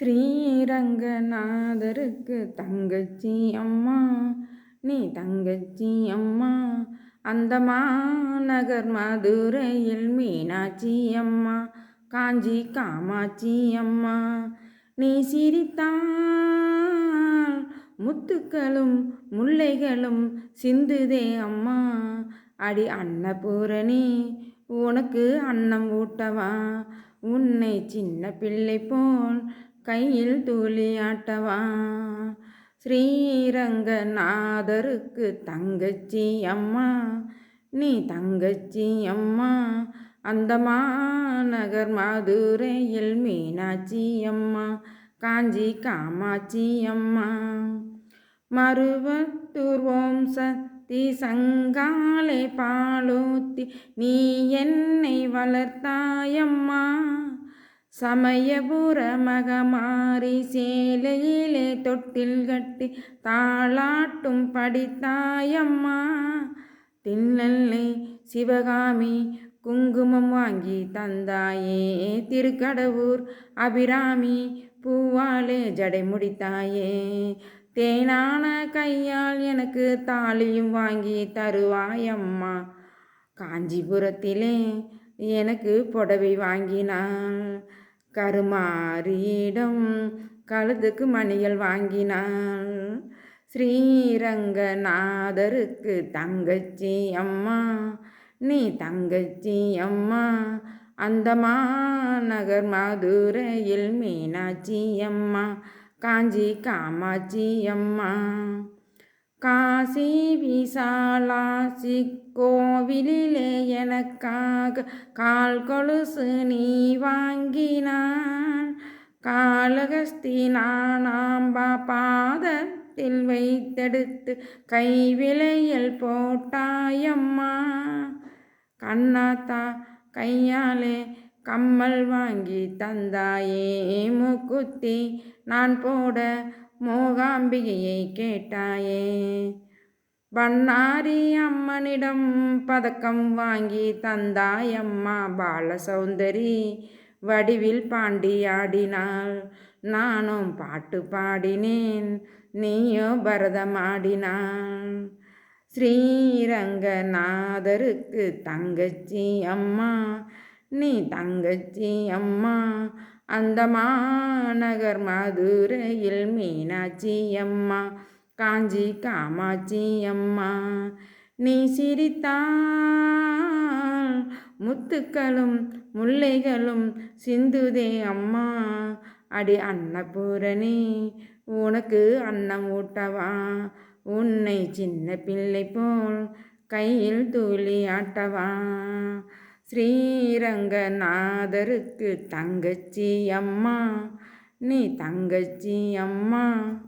ஸ்ரீரங்கநாதருக்கு தங்கச்சி அம்மா நீ தங்கச்சி அம்மா. அந்த மாநகர் மதுரையில் மீனாட்சி அம்மா காஞ்சி காமாட்சி அம்மா. நீ சிரித்தால் முத்துக்களும் முல்லைகளும் சிந்துதே அம்மா. அடி அன்னபூரணி உனக்கு அன்னம் ஊட்டவா? உன்னை சின்ன பிள்ளை போல் கையில் துளியாட்டவா ஸ்ரீரங்கநாதருக்கு தங்கச்சி அம்மா. நீ தங்கச்சி அம்மா. அந்த மாநகர் மதுரையில் மீனாட்சி அம்மா. காஞ்சி காமாட்சி அம்மா. மருவத்தூர் ஓம் சக்தி சங்காலை பாலோத்தி. நீ என்னை வளர்த்தாயம்மா. சமயபுர மகமாரி சேலையிலே தொட்டில் கட்டி தாளாட்டும் படித்தாயம்மா. தின்னல்லை சிவகாமி குங்குமம் வாங்கி தந்தாயே. திருக்கடவுர் அபிராமி பூவாலே ஜடை முடித்தாயே. தேனான கையால் எனக்கு தாலியும் வாங்கி தருவாயம்மா. காஞ்சிபுரத்திலே எனக்கு புடவை வாங்கினான் கருமாரியிடம் கழுதுக்கு மணிகள் வாங்கினாள். ஸ்ரீரங்கநாதருக்கு தங்கச்சி அம்மா நீ தங்கச்சி அம்மா அந்த மாநகர் மதுரையில் மீனாட்சி அம்மா காஞ்சி காமாட்சி அம்மா காசி விசாலாசி கோவிலிலே எனக்காக கால் கொலுசு நீ வாங்கினான் காலகஸ்தி நானாம்பா பாதத்தில் வைத்தெடுத்து கைவிலையில் போட்டாயம்மா. கண்ணாத்தா கையாலே கம்மல் வாங்கி தந்தாயே முக்குத்தி. நான் போட மூகாம்பிகையை கேட்டாயே. பண்ணாரி அம்மனிடம் பதக்கம் வாங்கி தந்தாயம்மா பாலசௌந்தரி. வடிவில் பாண்டியாடினாள் நானும் பாட்டு பாடினேன். நீயோ பரதம் ஆடினாள் ஸ்ரீரங்கநாதருக்கு தங்கச்சி அம்மா. நீ தங்கச்சி அம்மா. அந்த மாநகர் மதுரையில் மீனாட்சி அம்மா காஞ்சி காமாட்சி அம்மா நீ சிரித்தால் முத்துக்களும் முல்லைகளும் சிந்துதே அம்மா. அடி அன்னபூரணி உனக்கு அன்னம் ஊட்டவா? உன்னை சின்ன பிள்ளை போல் கையில் தூளி ஆட்டவா? ஸ்ரீரங்கநாதருக்கு தங்கச்சி அம்மா நீ தங்கச்சி அம்மா